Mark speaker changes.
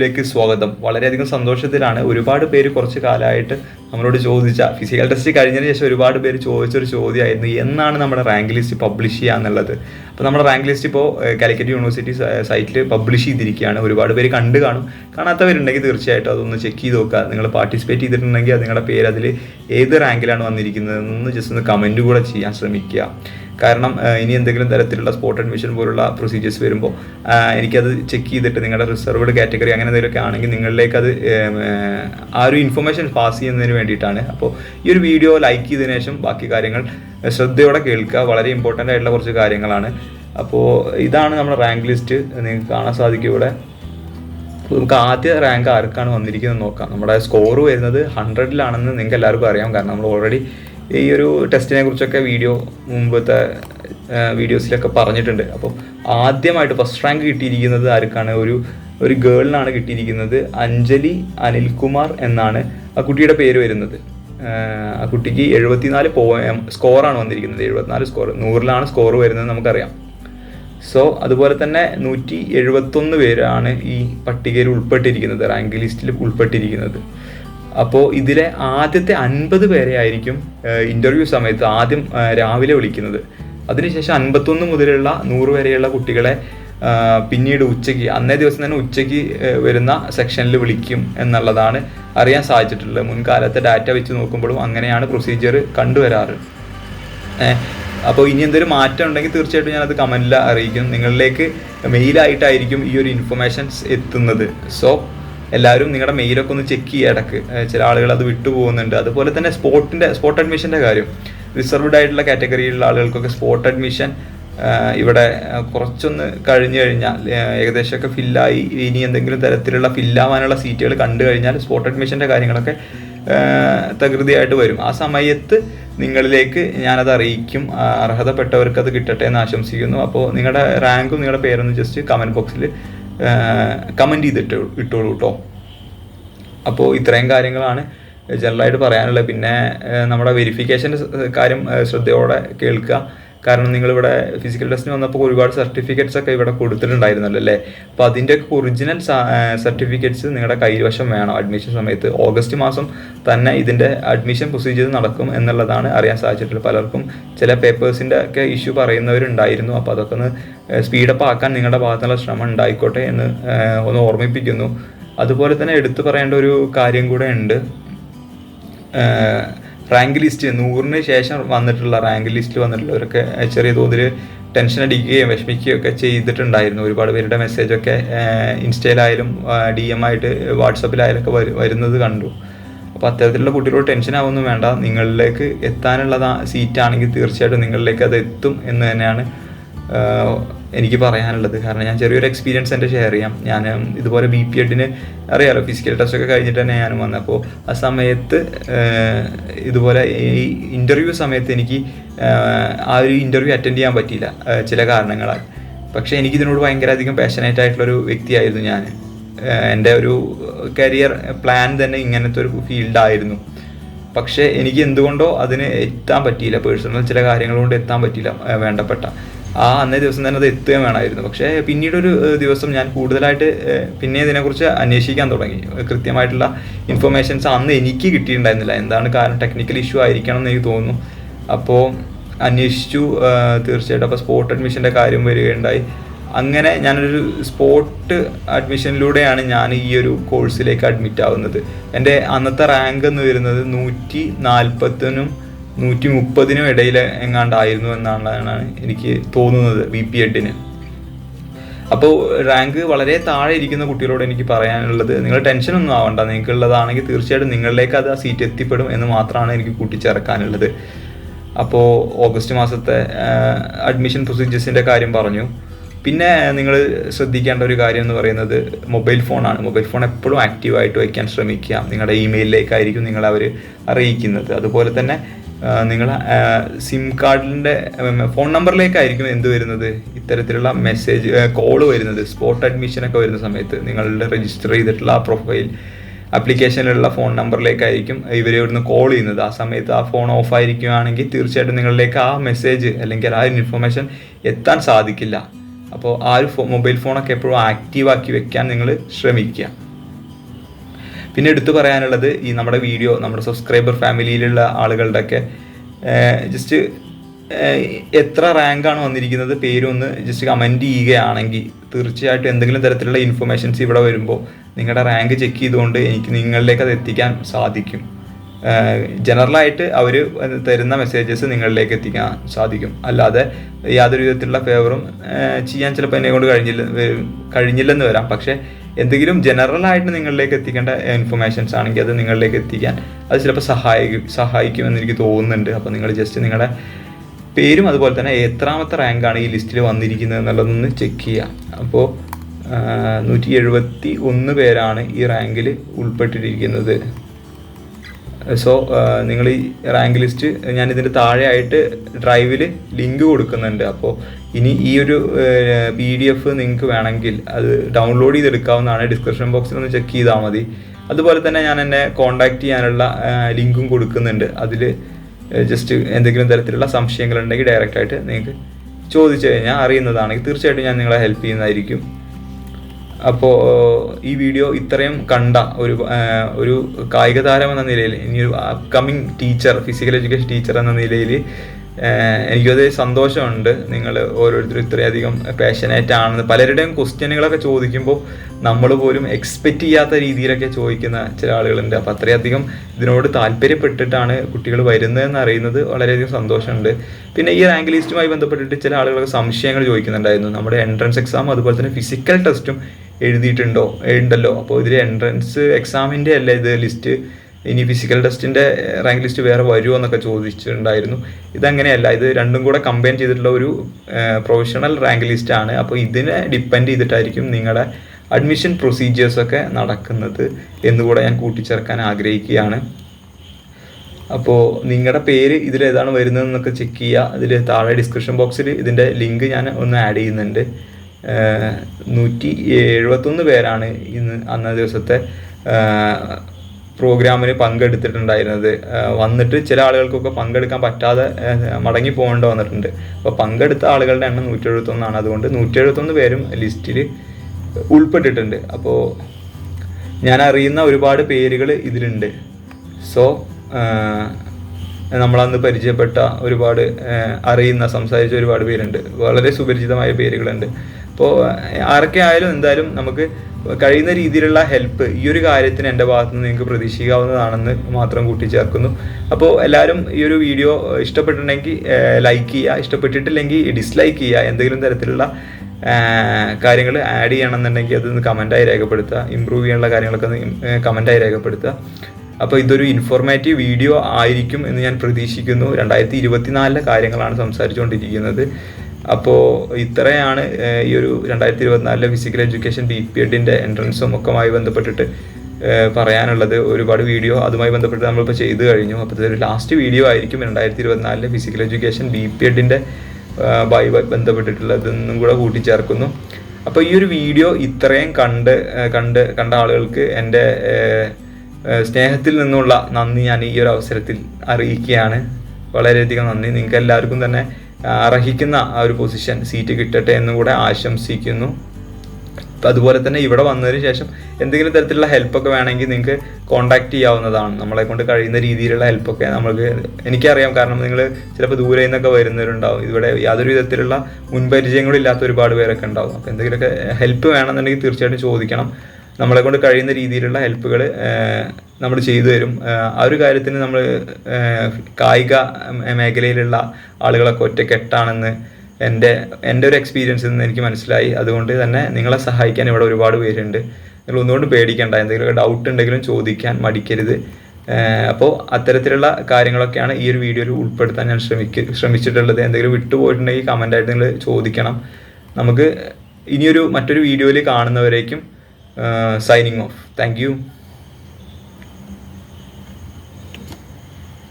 Speaker 1: വീഡിയോയിലേക്ക് സ്വാഗതം. വളരെയധികം സന്തോഷത്തിലാണ് ഒരുപാട് പേര് കുറച്ച് കാലമായിട്ട് നമ്മളോട് ചോദിച്ച ഫിസിക്കൽ ടെസ്റ്റ് കഴിഞ്ഞതിന് ശേഷം ഒരുപാട് പേര് ചോദിച്ചൊരു ചോദ്യമായിരുന്നു എന്നാണ് നമ്മുടെ റാങ്ക് ലിസ്റ്റ് പബ്ലിഷ് ചെയ്യുക എന്നുള്ളത്? അപ്പോൾ നമ്മുടെ റാങ്ക് ലിസ്റ്റ് ഇപ്പോൾ കാലിക്കറ്റ് യൂണിവേഴ്സിറ്റി സൈറ്റിൽ പബ്ലിഷ് ചെയ്തിരിക്കുകയാണ്. ഒരുപാട് പേര് കണ്ടു കാണും. കാണാത്തവരുണ്ടെങ്കിൽ തീർച്ചയായിട്ടും അതൊന്ന് ചെക്ക് ചെയ്ത് നോക്കുക. നിങ്ങൾ പാർട്ടിസിപ്പേറ്റ് ചെയ്തിട്ടുണ്ടെങ്കിൽ നിങ്ങളുടെ പേര് അതിൽ ഏത് റാങ്കിലാണ് വന്നിരിക്കുന്നത് എന്ന് ജസ്റ്റ് ഒന്ന് കമന്റ് കൂടെ ചെയ്യാൻ ശ്രമിക്കുക. കാരണം ഇനി എന്തെങ്കിലും തരത്തിലുള്ള സ്പോട്ട് അഡ്മിഷൻ പോലുള്ള പ്രൊസീജിയേഴ്സ് വരുമ്പോൾ എനിക്കത് ചെക്ക് ചെയ്തിട്ട് നിങ്ങളുടെ റിസർവ്ഡ് കാറ്റഗറി അങ്ങനെ എന്തെങ്കിലുമൊക്കെ ആണെങ്കിൽ നിങ്ങളിലേക്ക് അത് ആ ഒരു ഇൻഫർമേഷൻ പാസ് ചെയ്യുന്നതിന് വേണ്ടിയിട്ടാണ്. അപ്പോൾ ഈ ഒരു വീഡിയോ ലൈക്ക് ചെയ്തതിനു ശേഷം ബാക്കി കാര്യങ്ങൾ ശ്രദ്ധയോടെ കേൾക്കുക. വളരെ ഇമ്പോർട്ടന്റ് ആയിട്ടുള്ള കുറച്ച് കാര്യങ്ങളാണ്. അപ്പോൾ ഇതാണ് നമ്മുടെ റാങ്ക് ലിസ്റ്റ് നിങ്ങൾക്ക് കാണാൻ സാധിക്കും ഇവിടെ. നമുക്ക് ആദ്യ റാങ്ക് ആർക്കാണ് വന്നിരിക്കുന്നത് നോക്കാം. നമ്മുടെ സ്കോർ വരുന്നത് ഹൺഡ്രഡിലാണെന്ന് നിങ്ങൾക്ക് എല്ലാവർക്കും അറിയാം. കാരണം നമ്മൾ ഓൾറെഡി ഈ ഒരു ടെസ്റ്റിനെ കുറിച്ചൊക്കെ വീഡിയോ മുമ്പത്തെ വീഡിയോസിലൊക്കെ പറഞ്ഞിട്ടുണ്ട്. അപ്പോൾ ആദ്യമായിട്ട് ഫസ്റ്റ് റാങ്ക് കിട്ടിയിരിക്കുന്നത് ആർക്കാണ്? ഒരു ഒരു ഗേളിനാണ് കിട്ടിയിരിക്കുന്നത് അഞ്ജലി അനിൽകുമാർ എന്നാണ് ആ കുട്ടിയുടെ പേര് വരുന്നത്. ആ കുട്ടിക്ക് എഴുപത്തിനാല് പോ സ്കോറാണ് വന്നിരിക്കുന്നത്. എഴുപത്തിനാല് സ്കോർ നൂറിലാണ് സ്കോർ വരുന്നത് നമുക്കറിയാം. സോ അതുപോലെ തന്നെ നൂറ്റി എഴുപത്തൊന്ന് പേരാണ് ഈ പട്ടികയിൽ ഉൾപ്പെട്ടിരിക്കുന്നത് റാങ്ക് ലിസ്റ്റിൽ ഉൾപ്പെട്ടിരിക്കുന്നത്. അപ്പോൾ ഇതിലെ ആദ്യത്തെ അൻപത് പേരെ ആയിരിക്കും ഇന്റർവ്യൂ സമയത്ത് ആദ്യം രാവിലെ വിളിക്കുന്നത്. അതിനുശേഷം അൻപത്തൊന്ന് മുതലുള്ള നൂറ് വരെയുള്ള കുട്ടികളെ പിന്നീട് ഉച്ചയ്ക്ക് അന്നേ ദിവസം തന്നെ ഉച്ചയ്ക്ക് വരുന്ന സെക്ഷനിൽ വിളിക്കും എന്നുള്ളതാണ് അറിയാൻ സാധിച്ചിട്ടുള്ളത്. മുൻകാലത്തെ ഡാറ്റ വെച്ച് നോക്കുമ്പോഴും അങ്ങനെയാണ് പ്രൊസീജിയർ കണ്ടുവരാറ്. അപ്പോൾ ഇനി എന്തൊരു മാറ്റം ഉണ്ടെങ്കിൽ തീർച്ചയായിട്ടും ഞാനത് കമന്റിൽ അറിയിക്കും. നിങ്ങളിലേക്ക് മെയിലായിട്ടായിരിക്കും ഈ ഒരു ഇൻഫർമേഷൻസ് എത്തുന്നത്. സോ എല്ലാവരും നിങ്ങളുടെ മെയിലൊക്കെ ഒന്ന് ചെക്ക് ചെയ്യുക ഇടയ്ക്ക് ചില ആളുകൾ അത് വിട്ടുപോകുന്നുണ്ട് അതുപോലെ തന്നെ സ്പോട്ടിന്റെ സ്പോട്ട് അഡ്മിഷന്റെ കാര്യം. റിസർവ്ഡ് ആയിട്ടുള്ള കാറ്റഗറിയിലുള്ള ആളുകൾക്കൊക്കെ സ്പോട്ട് അഡ്മിഷൻ ഇവിടെ കുറച്ചൊന്ന് കഴിഞ്ഞു കഴിഞ്ഞാൽ ഏകദേശമൊക്കെ ഫില്ലായി ഇനി എന്തെങ്കിലും തരത്തിലുള്ള ഫില്ലാവാനുള്ള സീറ്റുകൾ കണ്ടു കഴിഞ്ഞാൽ സ്പോട്ട് അഡ്മിഷന്റെ കാര്യങ്ങളൊക്കെ തകൃതിയായിട്ട് വരും. ആ സമയത്ത് നിങ്ങളിലേക്ക് ഞാനത് അറിയിക്കും. അർഹതപ്പെട്ടവർക്ക് അത് കിട്ടട്ടെ എന്ന് ആശംസിക്കുന്നു. അപ്പോൾ നിങ്ങളുടെ റാങ്കും നിങ്ങളുടെ പേരൊന്ന് ജസ്റ്റ് കമന്റ് ബോക്സിൽ കമന്റ് ചെയ്തിട്ട് ഇട്ടോളൂ കേട്ടോ അപ്പോൾ ഇത്രയും കാര്യങ്ങളാണ് ജനറലായിട്ട് പറയാനുള്ളത്. പിന്നെ നമ്മുടെ വെരിഫിക്കേഷന്റെ കാര്യം ശ്രദ്ധയോടെ കേൾക്കുക. കാരണം നിങ്ങൾ ഇവിടെ ഫിസിക്കൽ ടെസ്റ്റിന് വന്നപ്പോൾ ഒരുപാട് സർട്ടിഫിക്കറ്റ്സ് ഒക്കെ ഇവിടെ കൊടുത്തിട്ടുണ്ടായിരുന്നല്ലോ അല്ലേ? അപ്പോൾ അതിന്റെയൊക്കെ ഒറിജിനൽ സർട്ടിഫിക്കറ്റ്സ് നിങ്ങളുടെ കൈവശം വേണം അഡ്മിഷൻ സമയത്ത്. ഓഗസ്റ്റ് മാസം തന്നെ ഇതിന്റെ അഡ്മിഷൻ പ്രൊസീജിയർ നടക്കും എന്നുള്ളതാണ് അറിയാൻ സാധിച്ചിട്ടുള്ളത്. പലർക്കും ചില പേപ്പേഴ്സിന്റെ ഒക്കെ ഇഷ്യൂ പറയുന്നവരുണ്ടായിരുന്നു. അപ്പോൾ അതൊക്കെ ഒന്ന് സ്പീഡപ്പ് ആക്കാൻ നിങ്ങളുടെ ഭാഗത്തുള്ള ശ്രമം ഉണ്ടായിക്കോട്ടെ എന്ന് ഒന്ന് ഓർമ്മിപ്പിക്കുന്നു. അതുപോലെ തന്നെ എടുത്തു പറയേണ്ട ഒരു കാര്യം കൂടെ ഉണ്ട്. റാങ്ക് ലിസ്റ്റ് നൂറിന് ശേഷം വന്നിട്ടുള്ള റാങ്ക് ലിസ്റ്റിൽ വന്നിട്ടുള്ളവരൊക്കെ ചെറിയ തോതിൽ ടെൻഷൻ അടിക്കുകയും വിഷമിക്കുകയും ഒക്കെ ചെയ്തിട്ടുണ്ടായിരുന്നു. ഒരുപാട് പേരുടെ മെസ്സേജൊക്കെ ഇൻസ്റ്റയിലായാലും ഡി എം ആയിട്ട് വാട്സപ്പിലായാലും ഒക്കെ വരു- വരുന്നത് കണ്ടു. അപ്പോൾ അത്തരത്തിലുള്ള കുട്ടികളോട് ടെൻഷൻ ആവുമൊന്നും വേണ്ട. നിങ്ങളിലേക്ക് എത്താനുള്ള സീറ്റാണെങ്കിൽ തീർച്ചയായിട്ടും നിങ്ങളിലേക്ക് അത് എത്തും എന്ന് തന്നെയാണ് എനിക്ക് പറയാനുള്ളത്. കാരണം ഞാൻ ചെറിയൊരു എക്സ്പീരിയൻസ് എന്റെ ഷെയർ ചെയ്യാം. ഞാൻ ഇതുപോലെ ബി പി എഡിന് അറിയാലോ ഫിസിക്കൽ ടെസ്റ്റ് ഒക്കെ കഴിഞ്ഞിട്ട് തന്നെ ഞാനും വന്നപ്പോൾ ആ സമയത്ത് ഇതുപോലെ ഈ ഇന്റർവ്യൂ സമയത്ത് എനിക്ക് ആ ഒരു ഇന്റർവ്യൂ അറ്റൻഡ് ചെയ്യാൻ പറ്റിയില്ല ചില കാരണങ്ങളാൽ. പക്ഷേ എനിക്ക് ഇതിനോട് ഭയങ്കര അധികം പാഷനേറ്റ് ആയിട്ടുള്ളൊരു വ്യക്തിയായിരുന്നു ഞാൻ. എന്റെ ഒരു കരിയർ പ്ലാൻ തന്നെ ഇങ്ങനത്തെ ഒരു ഫീൽഡായിരുന്നു പക്ഷേ എനിക്ക് എന്തുകൊണ്ടോ അതിന് എത്താൻ പറ്റിയില്ല. പേഴ്സണൽ ചില കാര്യങ്ങൾ കൊണ്ട് എത്താൻ പറ്റിയില്ല വേണ്ടപ്പെട്ട. ആ അന്നേ ദിവസം തന്നെ അത് എത്തുകയും വേണമായിരുന്നു. പക്ഷേ പിന്നീട് ഒരു ദിവസം ഞാൻ കൂടുതലായിട്ട് പിന്നെ ഇതിനെക്കുറിച്ച് അന്വേഷിക്കാൻ തുടങ്ങി. കൃത്യമായിട്ടുള്ള ഇൻഫർമേഷൻസ് അന്ന് എനിക്ക് കിട്ടിയിട്ടുണ്ടായിരുന്നില്ല. എന്താണ് കാരണം? ടെക്നിക്കൽ ഇഷ്യൂ ആയിരിക്കണം എന്ന് എനിക്ക് തോന്നുന്നു. അപ്പോൾ അന്വേഷിച്ചു തീർച്ചയായിട്ടും. അപ്പോൾ സ്പോട്ട് അഡ്മിഷന്റെ കാര്യം വരികയുണ്ടായി. അങ്ങനെ ഞാനൊരു സ്പോട്ട് അഡ്മിഷനിലൂടെയാണ് ഞാൻ ഈ ഒരു കോഴ്സിലേക്ക് അഡ്മിറ്റ് ആവുന്നത്. എന്റെ അന്നത്തെ റാങ്ക് എന്ന് വരുന്നത് നൂറ്റി നാൽപ്പത്തിനും നൂറ്റി മുപ്പതിനും ഇടയിൽ എങ്ങാണ്ടായിരുന്നു എന്നാണ് എനിക്ക് തോന്നുന്നത് വി പി എഡിന് അപ്പോൾ റാങ്ക് വളരെ താഴെ ഇരിക്കുന്ന കുട്ടികളോട് എനിക്ക് പറയാനുള്ളത് നിങ്ങൾ ടെൻഷൻ ഒന്നും ആവണ്ട. നിങ്ങൾക്കുള്ളതാണെങ്കിൽ തീർച്ചയായിട്ടും നിങ്ങളിലേക്ക് അത് ആ സീറ്റ് എത്തിപ്പെടും എന്ന് മാത്രമാണ് എനിക്ക് കൂട്ടിച്ചേർക്കാനുള്ളത്. അപ്പോൾ ഓഗസ്റ്റ് മാസത്തെ അഡ്മിഷൻ പ്രൊസീജിയേഴ്സിന്റെ കാര്യം പറഞ്ഞു. പിന്നെ നിങ്ങൾ ശ്രദ്ധിക്കേണ്ട ഒരു കാര്യം എന്ന് പറയുന്നത് മൊബൈൽ ഫോണാണ്. മൊബൈൽ ഫോൺ എപ്പോഴും ആക്റ്റീവായിട്ട് വയ്ക്കാൻ ശ്രമിക്കുക. നിങ്ങളുടെ ഇമെയിലിലേക്കായിരിക്കും നിങ്ങളവർ അറിയിക്കുന്നത്. അതുപോലെ തന്നെ നിങ്ങൾ സിം കാർഡിന്റെ ഫോൺ നമ്പറിലേക്കായിരിക്കും എന്ത് വരുന്നത്? ഇത്തരത്തിലുള്ള മെസ്സേജ് കോൾ വരുന്നത്. സ്പോട്ട് അഡ്മിഷൻ ഒക്കെ വരുന്ന സമയത്ത് നിങ്ങളുടെ രജിസ്റ്റർ ചെയ്തിട്ടുള്ള ആ പ്രൊഫൈൽ ആപ്ലിക്കേഷനിലുള്ള ഫോൺ നമ്പറിലേക്കായിരിക്കും ഇവർ ഇവിടുന്ന് കോൾ ചെയ്യുന്നത്. ആ സമയത്ത് ആ ഫോൺ ഓഫ് ആയിരിക്കുകയാണെങ്കിൽ തീർച്ചയായിട്ടും നിങ്ങളിലേക്ക് ആ മെസ്സേജ് അല്ലെങ്കിൽ ആ ഒരു ഇൻഫർമേഷൻ എത്താൻ സാധിക്കില്ല. അപ്പോൾ ആ ഒരു മൊബൈൽ ഫോണൊക്കെ എപ്പോഴും ആക്റ്റീവ് ആക്കി വെക്കാൻ നിങ്ങൾ ശ്രമിക്കുക. പിന്നെ എടുത്തു പറയാനുള്ളത് ഈ നമ്മുടെ വീഡിയോ നമ്മുടെ സബ്സ്ക്രൈബർ ഫാമിലിയിലുള്ള ആളുകളുടെയൊക്കെ ജസ്റ്റ് എത്ര റാങ്കാണ് വന്നിരിക്കുന്നത് പേരൊന്ന് ജസ്റ്റ് കമന്റ് ചെയ്യുകയാണെങ്കിൽ തീർച്ചയായിട്ടും എന്തെങ്കിലും തരത്തിലുള്ള ഇൻഫർമേഷൻസ് ഇവിടെ വരുമ്പോൾ നിങ്ങളുടെ റാങ്ക് ചെക്ക് ചെയ്തുകൊണ്ട് എനിക്ക് നിങ്ങളിലേക്ക് അത് എത്തിക്കാൻ സാധിക്കും. ജനറലായിട്ട് അവർ തരുന്ന മെസ്സേജസ് നിങ്ങളിലേക്ക് എത്തിക്കാൻ സാധിക്കും. അല്ലാതെ യാതൊരു വിധത്തിലുള്ള ഫേവറും ചെയ്യാൻ ചിലപ്പോൾ എന്നെ കൊണ്ട് കഴിഞ്ഞില്ല കഴിഞ്ഞില്ലെന്ന് വരാം. പക്ഷേ എന്തെങ്കിലും ജനറൽ ആയിട്ട് നിങ്ങളിലേക്ക് എത്തിക്കേണ്ട ഇൻഫർമേഷൻസ് ആണെങ്കിൽ അത് നിങ്ങളിലേക്ക് എത്തിക്കാൻ അത് ചിലപ്പോൾ സഹായിക്കും സഹായിക്കുമെന്ന് എനിക്ക് തോന്നുന്നുണ്ട്. അപ്പോൾ നിങ്ങൾ ജസ്റ്റ് നിങ്ങളുടെ പേരും അതുപോലെ തന്നെ എത്രാമത്തെ റാങ്കാണ് ഈ ലിസ്റ്റിൽ വന്നിരിക്കുന്നത് എന്നുള്ളതൊന്ന് ചെക്ക് ചെയ്യാം. അപ്പോൾ നൂറ്റി എഴുപത്തി ഒന്ന് പേരാണ് ഈ റാങ്കിൽ ഉൾപ്പെട്ടിരിക്കുന്നത്. സോ നിങ്ങൾ ഈ റാങ്ക് ലിസ്റ്റ് ഞാൻ ഇതിന്റെ താഴെയായിട്ട് ഡ്രൈവിൽ ലിങ്ക് കൊടുക്കുന്നുണ്ട്. അപ്പോൾ ഇനി ഈ ഒരു പി ഡി എഫ് നിങ്ങൾക്ക് വേണമെങ്കിൽ അത് ഡൗൺലോഡ് ചെയ്തെടുക്കാവുന്നതാണ്. ഡിസ്ക്രിപ്ഷൻ ബോക്സിൽ ഒന്ന് ചെക്ക് ചെയ്താൽ മതി. അതുപോലെ തന്നെ ഞാൻ എന്നെ കോൺടാക്റ്റ് ചെയ്യാനുള്ള ലിങ്കും കൊടുക്കുന്നുണ്ട്. അതിൽ ജസ്റ്റ് എന്തെങ്കിലും തരത്തിലുള്ള സംശയങ്ങളുണ്ടെങ്കിൽ ഡയറക്റ്റായിട്ട് നിങ്ങൾക്ക് ചോദിച്ചു കഴിഞ്ഞാൽ അറിയുന്നതാണെങ്കിൽ തീർച്ചയായിട്ടും ഞാൻ നിങ്ങളെ ഹെൽപ്പ് ചെയ്യുന്നതായിരിക്കും. അപ്പോൾ ഈ വീഡിയോ ഇത്രയും കണ്ട ഒരു ഒരു കായിക താരം എന്ന നിലയിൽ ഇനി ഒരു upcoming teacher physical education teacher എന്ന നിലയിൽ എനിക്കത് സന്തോഷമുണ്ട്. നിങ്ങൾ ഓരോരുത്തരും ഇത്രയധികം പാഷനേറ്റ് ആണെന്ന്. പലരുടെയും ക്വസ്റ്റ്യനുകളൊക്കെ ചോദിക്കുമ്പോൾ നമ്മൾ പോലും എക്സ്പെക്റ്റ് ചെയ്യാത്ത രീതിയിലൊക്കെ ചോദിക്കുന്ന ചില ആളുകളുണ്ട്. അപ്പോൾ അത്രയധികം ഇതിനോട് താല്പര്യപ്പെട്ടിട്ടാണ് കുട്ടികൾ വരുന്നതെന്ന് അറിയുന്നത്. വളരെയധികം സന്തോഷമുണ്ട്. പിന്നെ ഈ റാങ്ക് ലിസ്റ്റുമായി ബന്ധപ്പെട്ടിട്ട് ചില ആളുകളൊക്കെ സംശയങ്ങൾ ചോദിക്കുന്നുണ്ടായിരുന്നു. നമ്മുടെ എൻട്രൻസ് എക്സാം അതുപോലെ തന്നെ ഫിസിക്കൽ ടെസ്റ്റും എഴുതിയിട്ടുണ്ടോ? ഉണ്ടല്ലോ. അപ്പോൾ ഇതിൽ എൻട്രൻസ് എക്സാമിന്റെ അല്ല ഇത് ലിസ്റ്റ് ഇനി ഫിസിക്കൽ ടെസ്റ്റിന്റെ റാങ്ക് ലിസ്റ്റ് വേറെ വരുമോ എന്നൊക്കെ ചോദിച്ചിട്ടുണ്ടായിരുന്നു. ഇതങ്ങനെയല്ല ഇത് രണ്ടും കൂടെ കമ്പൈൻ ചെയ്തിട്ടുള്ള ഒരു പ്രൊഫഷണൽ റാങ്ക് ലിസ്റ്റ് ആണ്. അപ്പോൾ ഇതിനെ ഡിപ്പെൻഡ് ചെയ്തിട്ടായിരിക്കും നിങ്ങളുടെ അഡ്മിഷൻ പ്രൊസീജിയേഴ്സൊക്കെ നടക്കുന്നത് എന്നുകൂടെ ഞാൻ കൂട്ടിച്ചേർക്കാൻ ആഗ്രഹിക്കുകയാണ്. അപ്പോൾ നിങ്ങളുടെ പേര് ഇതിൽ ഏതാണ് വരുന്നതെന്നൊക്കെ ചെക്ക് ചെയ്യുക. അതിൽ താഴെ ഡിസ്ക്രിപ്ഷൻ ബോക്സിൽ ഇതിന്റെ ലിങ്ക് ഞാൻ ഒന്ന് ആഡ് ചെയ്യുന്നുണ്ട്. നൂറ്റി എഴുപത്തൊന്ന് പേരാണ് ഇന്ന് അന്ന ദിവസത്തെ പ്രോഗ്രാമിന് പങ്കെടുത്തിട്ടുണ്ടായിരുന്നത്. വന്നിട്ട് ചില ആളുകൾക്കൊക്കെ പങ്കെടുക്കാൻ പറ്റാതെ മടങ്ങി പോകേണ്ട വന്നിട്ടുണ്ട്. അപ്പോൾ പങ്കെടുത്ത ആളുകളുടെ എണ്ണം നൂറ്റി എഴുപത്തൊന്നാണ് അതുകൊണ്ട് നൂറ്റി എഴുപത്തൊന്ന് പേരും ലിസ്റ്റിൽ ഉൾപ്പെട്ടിട്ടുണ്ട്. അപ്പോൾ ഞാൻ അറിയുന്ന ഒരുപാട് പേരുകൾ ഇതിലുണ്ട്. സോ നമ്മളന്ന് പരിചയപ്പെട്ട ഒരുപാട് അറിയുന്ന സംസാരിച്ച ഒരുപാട് പേരുണ്ട്. വളരെ സുപരിചിതമായ പേരുകളുണ്ട്. അപ്പോൾ ആരൊക്കെ ആയാലും എന്തായാലും നമുക്ക് കഴിയുന്ന രീതിയിലുള്ള ഹെൽപ്പ് ഈ ഒരു കാര്യത്തിന് എന്റെ ഭാഗത്തു നിന്ന് നിങ്ങൾക്ക് പ്രതീക്ഷിക്കാവുന്നതാണെന്ന് മാത്രം കൂട്ടിച്ചേർക്കുന്നു. അപ്പോൾ എല്ലാവരും ഈ ഒരു വീഡിയോ ഇഷ്ടപ്പെട്ടിട്ടുണ്ടെങ്കിൽ ലൈക്ക് ചെയ്യുക. ഇഷ്ടപ്പെട്ടിട്ടില്ലെങ്കിൽ ഡിസ്ലൈക്ക് ചെയ്യുക. എന്തെങ്കിലും തരത്തിലുള്ള കാര്യങ്ങൾ ആഡ് ചെയ്യണമെന്നുണ്ടെങ്കിൽ അതൊന്ന് കമന്റായി രേഖപ്പെടുത്തുക. ഇമ്പ്രൂവ് ചെയ്യാനുള്ള കാര്യങ്ങളൊക്കെ ഒന്ന് കമന്റായി രേഖപ്പെടുത്തുക. അപ്പോൾ ഇതൊരു ഇൻഫോർമേറ്റീവ് വീഡിയോ ആയിരിക്കും എന്ന് ഞാൻ പ്രതീക്ഷിക്കുന്നു. രണ്ടായിരത്തി ഇരുപത്തിനാലിലെ കാര്യങ്ങളാണ് സംസാരിച്ചുകൊണ്ടിരിക്കുന്നത്. അപ്പോൾ ഇത്രയാണ് ഈ ഒരു രണ്ടായിരത്തി ഇരുപത്തിനാലിലെ ഫിസിക്കൽ എഡ്യൂക്കേഷൻ ബി പി എഡിന്റെ എൻട്രൻസും ഒക്കെയുമായി ബന്ധപ്പെട്ടിട്ട് പറയാനുള്ളത്. ഒരുപാട് വീഡിയോ അതുമായി ബന്ധപ്പെട്ട് നമ്മളിപ്പോൾ ചെയ്തു കഴിഞ്ഞു. അപ്പോൾ ഇതൊരു ലാസ്റ്റ് വീഡിയോ ആയിരിക്കും രണ്ടായിരത്തി ഇരുപത്തിനാലിലെ ഫിസിക്കൽ എഡ്യൂക്കേഷൻ ബി പി എഡിന്റെ ബൈ ബന്ധപ്പെട്ടിട്ടുള്ളതെന്നും കൂടെ കൂട്ടിച്ചേർക്കുന്നു. അപ്പോൾ ഈ ഒരു വീഡിയോ ഇത്രയും കണ്ട് കണ്ട് കണ്ട ആളുകൾക്ക് എന്റെ സ്നേഹത്തിൽ നിന്നുള്ള നന്ദി ഞാൻ ഈ ഒരു അവസരത്തിൽ അറിയിക്കുകയാണ്. വളരെയധികം നന്ദി. നിങ്ങൾക്ക് എല്ലാവർക്കും തന്നെ അർഹിക്കുന്ന ആ ഒരു പൊസിഷൻ സീറ്റ് കിട്ടട്ടെ എന്നും കൂടെ ആശംസിക്കുന്നു. അതുപോലെ തന്നെ ഇവിടെ വന്നതിന് ശേഷം എന്തെങ്കിലും തരത്തിലുള്ള ഹെൽപ്പൊക്കെ വേണമെങ്കിൽ നിങ്ങൾക്ക് കോൺടാക്ട് ചെയ്യാവുന്നതാണ്. നമ്മളെ കൊണ്ട് കഴിയുന്ന രീതിയിലുള്ള ഹെൽപ്പൊക്കെ നമ്മൾക്ക് എനിക്കറിയാം. കാരണം നിങ്ങൾ ചിലപ്പോൾ ദൂരെ നിന്നൊക്കെ വരുന്നവരുണ്ടാവും. ഇവിടെ യാതൊരു വിധത്തിലുള്ള മുൻപരിചയങ്ങളും ഇല്ലാത്ത ഒരുപാട് പേരൊക്കെ ഉണ്ടാവും. അപ്പോൾ എന്തെങ്കിലുമൊക്കെ ഹെൽപ്പ് വേണമെന്നുണ്ടെങ്കിൽ തീർച്ചയായിട്ടും ചോദിക്കണം. നമ്മളെ കൊണ്ട് കഴിയുന്ന രീതിയിലുള്ള ഹെൽപ്പുകൾ നമ്മൾ ചെയ്തു തരും. ആ ഒരു കാര്യത്തിന് നമ്മൾ കായിക മേഖലയിലുള്ള ആളുകളൊക്കെ ഒറ്റക്കെട്ടാണെന്ന് എന്റെ എന്റെ ഒരു എക്സ്പീരിയൻസിൽ നിന്ന് എനിക്ക് മനസ്സിലായി. അതുകൊണ്ട് തന്നെ നിങ്ങളെ സഹായിക്കാൻ ഇവിടെ ഒരുപാട് പേരുണ്ട്. നിങ്ങൾ ഒന്നുകൊണ്ട് പേടിക്കേണ്ട. എന്തെങ്കിലുമൊക്കെ ഡൗട്ട് ഉണ്ടെങ്കിലും ചോദിക്കാൻ മടിക്കരുത്. അപ്പോൾ അത്തരത്തിലുള്ള കാര്യങ്ങളൊക്കെയാണ് ഈ ഒരു വീഡിയോയിൽ ഉൾപ്പെടുത്താൻ ഞാൻ ശ്രമിക്ക ശ്രമിച്ചിട്ടുള്ളത്. എന്തെങ്കിലും വിട്ടുപോയിട്ടുണ്ടെങ്കിൽ കമന്റായിട്ട് നിങ്ങൾ ചോദിക്കണം. നമുക്ക് ഇനിയൊരു മറ്റൊരു വീഡിയോയിൽ കാണുന്നവരേക്കും Uh, signing off. Thank you.